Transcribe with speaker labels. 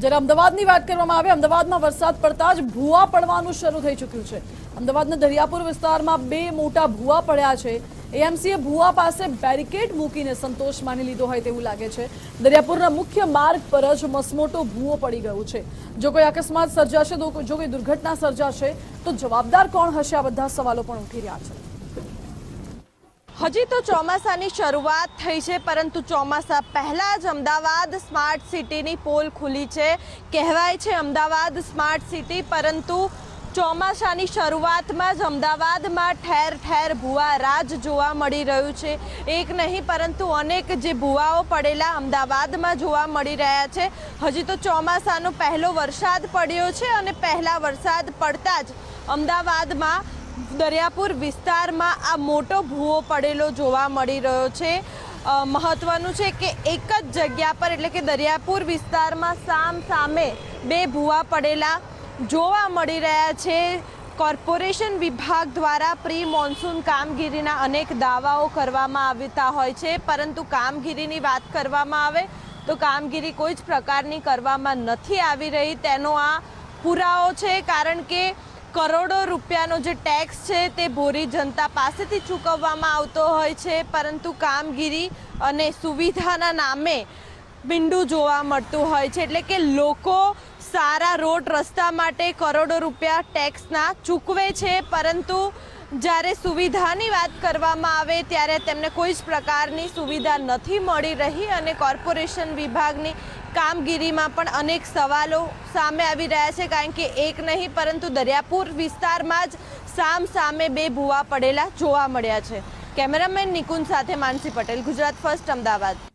Speaker 1: જ્યારે અમદાવાદની વાત કરવામાં આવે, અમદાવાદમાં વરસાદ પડતા જ ભૂવા પડવાનું શરૂ થઈ ચૂક્યું છે. અમદાવાદના દરિયાપુર વિસ્તારમાં બે મોટા ભૂવા પડ્યા છે. એએમસીએ ભૂવા પાસે બેરિકેડ મૂકીને સંતોષ માની લીધો હોય તેવું લાગે છે. દરિયાપુરના મુખ્ય માર્ગ પર જ મસમોટો ભૂવો પડી ગયો છે. જો કોઈ અકસ્માત સર્જાશે તો જો કોઈ દુર્ઘટના સર્જાશે, તો જવાબદાર કોણ હશે? આ બધા સવાલો પણ ઉઠી રહ્યા છે.
Speaker 2: હજી તો ચોમાસાની શરૂઆત થઈ છે, પરંતુ ચોમાસા પહેલાં જ અમદાવાદ સ્માર્ટ સિટીની પોલ ખુલી છે. કહેવાય છે અમદાવાદ સ્માર્ટ સિટી, પરંતુ ચોમાસાની શરૂઆતમાં જ અમદાવાદમાં ઠેર ઠેર ભૂવા રાજ જોવા મળી રહ્યું છે. એક નહીં, પરંતુ અનેક જે ભૂવાઓ પડેલા અમદાવાદમાં જોવા મળી રહ્યા છે. હજી તો ચોમાસાનો પહેલો વરસાદ પડ્યો છે અને પહેલા વરસાદ પડતા જ અમદાવાદમાં દરિયાપુર વિસ્તારમાં આ મોટો ભૂવો પડેલો જોવા મળી રહ્યો છે. મહત્વનું છે કે એક જ જગ્યા પર એટલે કે દરિયાપુર વિસ્તારમાં સામ સામે બે ભૂવા પડેલા જોવા મળી રહ્યા છે. કોર્પોરેશન વિભાગ દ્વારા પ્રી મોન્સૂન કામગીરીના અનેક દાવાઓ કરવામાં આવતા હોય છે. પરંતુ કામગીરીની વાત કરવામાં આવે તો કામગીરી કોઈ જ પ્રકારની કરવામાં નથી આવી રહી. તેનો આ પુરાવો છે કારણ કે કરોડો રૂપિયાનો જે ટેક્સ છે તે ભોરી જનતા પાસેથી ચૂકવવામાં આવતો હોય છે, પરંતુ કામગીરી અને સુવિધાના નામે બિંડું જોવા મળતું હોય છે. એટલે કે લોકો સારા રોડ રસ્તા માટે કરોડો રૂપિયા ટેક્સના ચૂકવે છે, પરંતુ જ્યારે સુવિધાની વાત કરવામાં આવે ત્યારે તેમને કોઈ જ પ્રકારની સુવિધા નથી મળી રહી અને કોર્પોરેશન વિભાગની કામગીરીમાં પણ અનેક સવાલો સામે આવી રહ્યા છે, કારણ કે એક નહીં, પરંતુ દરિયાપુર વિસ્તારમાં જ સામ સામે બે ભૂવા પડેલા જોવા મળ્યા છે. કેમેરામેન નિકુંજ સાથે માનસી પટેલ, ગુજરાત ફર્સ્ટ, અમદાવાદ.